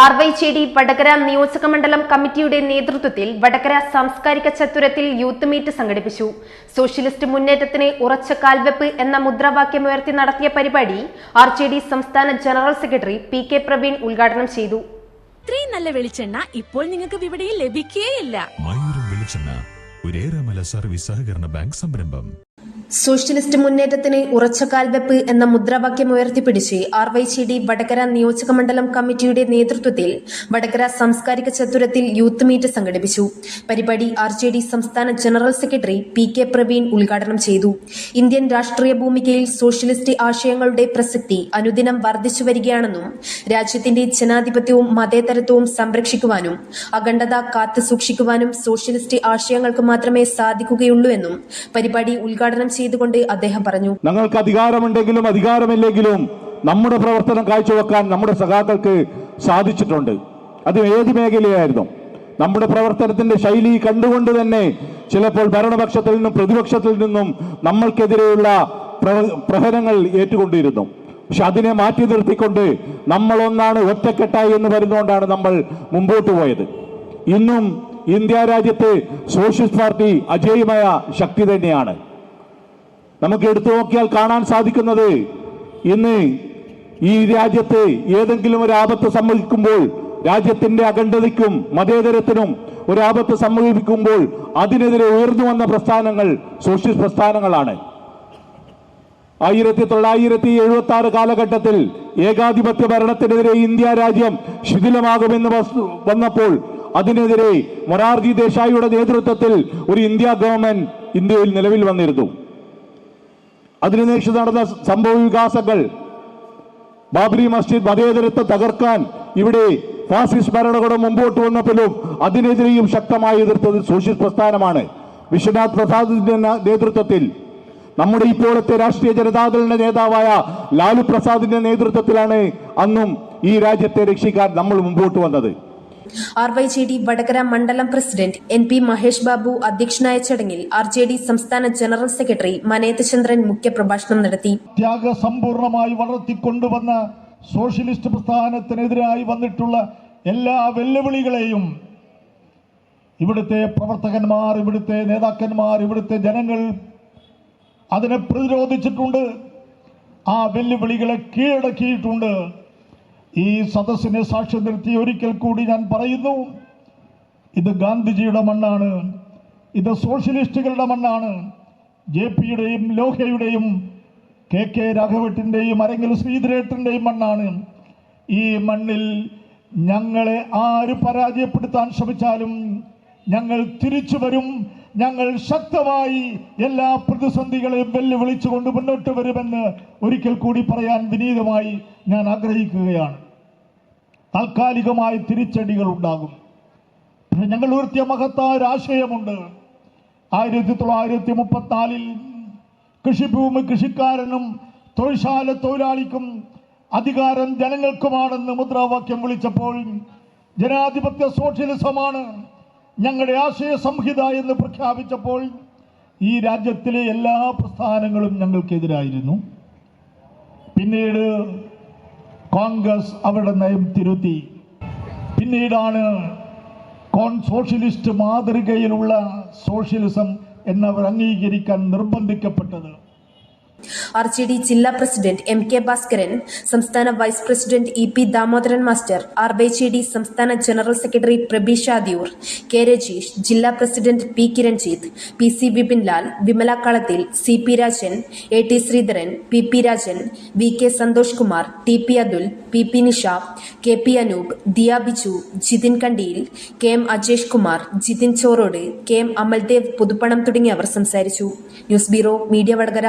R Y ചേടി Vadakara നിയോജക മണ്ഡലം കമ്മിറ്റിയുടെ നേതൃത്വത്തിൽ വടകര സാംസ്കാരിക ചത്തുരത്തിൽ യൂത്ത് മീറ്റ് സംഘടിപ്പിച്ചു. സോഷ്യലിസ്റ്റ് മുന്നേറ്റത്തിന് ഉറച്ച കാൽവെപ്പ് എന്ന മുദ്രാവാക്യമുയർത്തി നടത്തിയ പരിപാടി ആർ ജെ ഡി സംസ്ഥാന general secretary P K Praveen ഉദ്ഘാടനം ചെയ്തു. ഇത്രയും നല്ല വെളിച്ചെണ്ണ ഇപ്പോൾ നിങ്ങൾക്ക് വിപണിയിൽ ലഭിക്കുകയില്ല മയൂരം വെളിച്ചെണ്ണ സർവീസ് സഹകരണ ബാങ്ക് സംരംഭം. സോഷ്യലിസ്റ്റ് മുന്നേറ്റത്തിന് ഉറച്ച കാൽവെപ്പ് എന്ന മുദ്രാവാക്യം ഉയർത്തിപ്പിടിച്ച് R Y C D Vadakara നിയോജക മണ്ഡലം കമ്മിറ്റിയുടെ നേതൃത്വത്തിൽ വടകര സാംസ്കാരിക ചത്തുരത്തിൽ യൂത്ത് മീറ്റ് സംഘടിപ്പിച്ചു. പരിപാടി ആർ ജെ ഡി സംസ്ഥാന general secretary P K Praveen ഉദ്ഘാടനം ചെയ്തു. ഇന്ത്യൻ രാഷ്ട്രീയ ഭൂമികയിൽ സോഷ്യലിസ്റ്റ് ആശയങ്ങളുടെ പ്രസക്തി അനുദിനം വർദ്ധിച്ചു വരികയാണെന്നും രാജ്യത്തിന്റെ ജനാധിപത്യവും മതേതരത്വവും സംരക്ഷിക്കുവാനും അഖണ്ഡത കാത്തുസൂക്ഷിക്കുവാനും സോഷ്യലിസ്റ്റ് ആശയങ്ങൾക്ക് മാത്രമേ സാധിക്കുകയുള്ളൂ എന്നും പരിപാടി ഉദ്ഘാടനം ചെയ്തുകൊണ്ട് അദ്ദേഹം പറഞ്ഞു ഞങ്ങൾക്ക് അധികാരമുണ്ടെങ്കിലും അധികാരമില്ലെങ്കിലും നമ്മുടെ പ്രവർത്തനം കാഴ്ചവെക്കാൻ നമ്മുടെ സഖാക്കൾക്ക് സാധിച്ചിട്ടുണ്ട്. അത് ഏത് മേഖലയായിരുന്നു? നമ്മുടെ പ്രവർത്തനത്തിന്റെ ശൈലി കണ്ടുകൊണ്ട് തന്നെ ചിലപ്പോൾ ഭരണപക്ഷത്തിൽ നിന്നും പ്രതിപക്ഷത്തിൽ നിന്നും നമ്മൾക്കെതിരെയുള്ള പ്രഹരങ്ങൾ ഏറ്റുകൊണ്ടിരുന്നു. പക്ഷെ അതിനെ മാറ്റി നിർത്തിക്കൊണ്ട് നമ്മളൊന്നാണ് ഒറ്റക്കെട്ടായി എന്ന് വരുന്നതുകൊണ്ടാണ് നമ്മൾ മുമ്പോട്ട് പോയത്. ഇന്നും ഇന്ത്യ രാജ്യത്തെ സോഷ്യലിസ്റ്റ് പാർട്ടി അജേയമായ ശക്തി തന്നെയാണ്. നമുക്ക് എടുത്തു നോക്കിയാൽ കാണാൻ സാധിക്കുന്നത് ഇന്ന് ഈ രാജ്യത്ത് ഏതെങ്കിലും ഒരു ആപത്ത് സംഭവിക്കുമ്പോൾ രാജ്യത്തിന്റെ അഖണ്ഡതയ്ക്കും മതേതരത്തിനും ഒരു ആപത്ത് സംഭവിക്കുമ്പോൾ അതിനെതിരെ ഉയർന്നു വന്ന പ്രസ്ഥാനങ്ങൾ സോഷ്യലിസ്റ്റ് പ്രസ്ഥാനങ്ങളാണ്. ആയിരത്തി തൊള്ളായിരത്തി എഴുപത്തി ആറ് കാലഘട്ടത്തിൽ ഏകാധിപത്യ ഭരണത്തിനെതിരെ ഇന്ത്യ രാജ്യം ശിഥിലമാകുമെന്ന് വന്നപ്പോൾ അതിനെതിരെ മൊറാർജി ദേശായിയുടെ നേതൃത്വത്തിൽ ഒരു ഇന്ത്യ ഗവൺമെന്റ് ഇന്ത്യയിൽ നിലവിൽ വന്നിരുന്നു. അതിനുശേഷം നടന്ന സംഭവ വികാസങ്ങൾ ബാബരി മസ്ജിദ് മതേതരത്തെ തകർക്കാൻ ഇവിടെ ഫാസിസ്റ്റ് ഭരണകൂടം മുമ്പോട്ട് വന്നപ്പോഴും അതിനെതിരെയും ശക്തമായി എതിർത്തത് സോഷ്യലിസ്റ്റ് പ്രസ്ഥാനമാണ്. വിശ്വനാഥ് പ്രസാദിന്റെ നേതൃത്വത്തിൽ നമ്മുടെ ഇപ്പോഴത്തെ രാഷ്ട്രീയ ജനതാദളിന്റെ നേതാവായ ലാലു പ്രസാദിന്റെ നേതൃത്വത്തിലാണ് അന്നും ഈ രാജ്യത്തെ രക്ഷിക്കാൻ നമ്മൾ മുമ്പോട്ട് വന്നത്. R Y J D Vadakara മണ്ഡലം president N P Mahesh Babu അധ്യക്ഷനായ ചടങ്ങിൽ ആർ ജെ ഡി സംസ്ഥാന ജനറൽ സെക്രട്ടറി മനേതചന്ദ്രൻ മുഖ്യപ്രഭാഷണം നടത്തി. ത്യാഗസമ്പൂർണമായി വളർത്തിക്കൊണ്ടുവന്ന സോഷ്യലിസ്റ്റ് പ്രസ്ഥാനത്തിനെതിരായി വന്നിട്ടുള്ള എല്ലാ വെല്ലുവിളികളെയും ഇവിടുത്തെ പ്രവർത്തകന്മാർ ഇവിടുത്തെ നേതാക്കന്മാർ ഇവിടുത്തെ ജനങ്ങൾ അതിനെ പ്രതിരോധിച്ചിട്ടുണ്ട്. ആ വെല്ലുവിളികളെ കീഴടക്കിയിട്ടുണ്ട്. ഈ സദസ്സിനെ സാക്ഷ്യം നിർത്തി ഒരിക്കൽ കൂടി ഞാൻ പറയുന്നു ഇത് ഗാന്ധിജിയുടെ മണ്ണാണ് ഇത് സോഷ്യലിസ്റ്റുകളുടെ മണ്ണാണ്. ജെ പിയുടെയും ലോഹയുടെയും കെ കെ രാഘവട്ടിന്റെയും അരങ്ങിൽ ശ്രീധരേട്ടന്റെയും മണ്ണാണ്. ഈ മണ്ണിൽ ഞങ്ങളെ ആര് പരാജയപ്പെടുത്താൻ ശ്രമിച്ചാലും ഞങ്ങൾ തിരിച്ചു വരും ഞങ്ങൾ ശക്തമായി എല്ലാ പ്രതിസന്ധികളെയും വെല്ലുവിളിച്ചുകൊണ്ട് മുന്നോട്ട് വരുമെന്ന് ഒരിക്കൽ കൂടി പറയാൻ വിനീതമായി ഞാൻ ആഗ്രഹിക്കുകയാണ്. താൽക്കാലികമായ തിരിച്ചടികൾ ഉണ്ടാകും. പക്ഷെ ഞങ്ങൾ ഉയർത്തിയ മഹത്തായ ഒരു ആശയമുണ്ട്. ആയിരത്തി തൊള്ളായിരത്തി മുപ്പത്തിനാലിൽ കൃഷിഭൂമി കൃഷിക്കാരനും തൊഴിൽശാല തൊഴിലാളിക്കും അധികാരം ജനങ്ങൾക്കുമാണെന്ന് മുദ്രാവാക്യം വിളിച്ചപ്പോൾ ജനാധിപത്യ സോഷ്യലിസമാണ് ഞങ്ങളുടെ ആശയ സംഹിത എന്ന് പ്രഖ്യാപിച്ചപ്പോൾ ഈ രാജ്യത്തിലെ എല്ലാ പ്രസ്ഥാനങ്ങളും ഞങ്ങൾക്കെതിരായിരുന്നു. പിന്നീട് കോൺഗ്രസ് അവരുടെ നയം തിരുത്തി. പിന്നീടാണ് കോൺ സോഷ്യലിസ്റ്റ് മാതൃകയിലുള്ള സോഷ്യലിസം എന്നവർ അംഗീകരിക്കാൻ നിർബന്ധിക്കപ്പെട്ടത്. ആർ ജെ ഡി ജില്ലാ പ്രസിഡന്റ് എം കെ ഭാസ്കരൻ സംസ്ഥാന vice president E P Damodaran master R Y J D സംസ്ഥാന ജനറൽ സെക്രട്ടറി പ്രബീഷ ദിയൂർ കെ രജീഷ് ജില്ലാ president P Kiranjith P C Vipinlal Vimala Kalathil C P Rajan A T Sreedharan P P Rajan V K Santhosh Kumar T P Athul P P Nisha K P Anoop Diya Biju Jithin Kandiyil K M Ajesh Kumar Jithin Chorode K M Amaldev Puthuppanam തുടങ്ങിയവർ സംസാരിച്ചു. News bureau media Vadakara.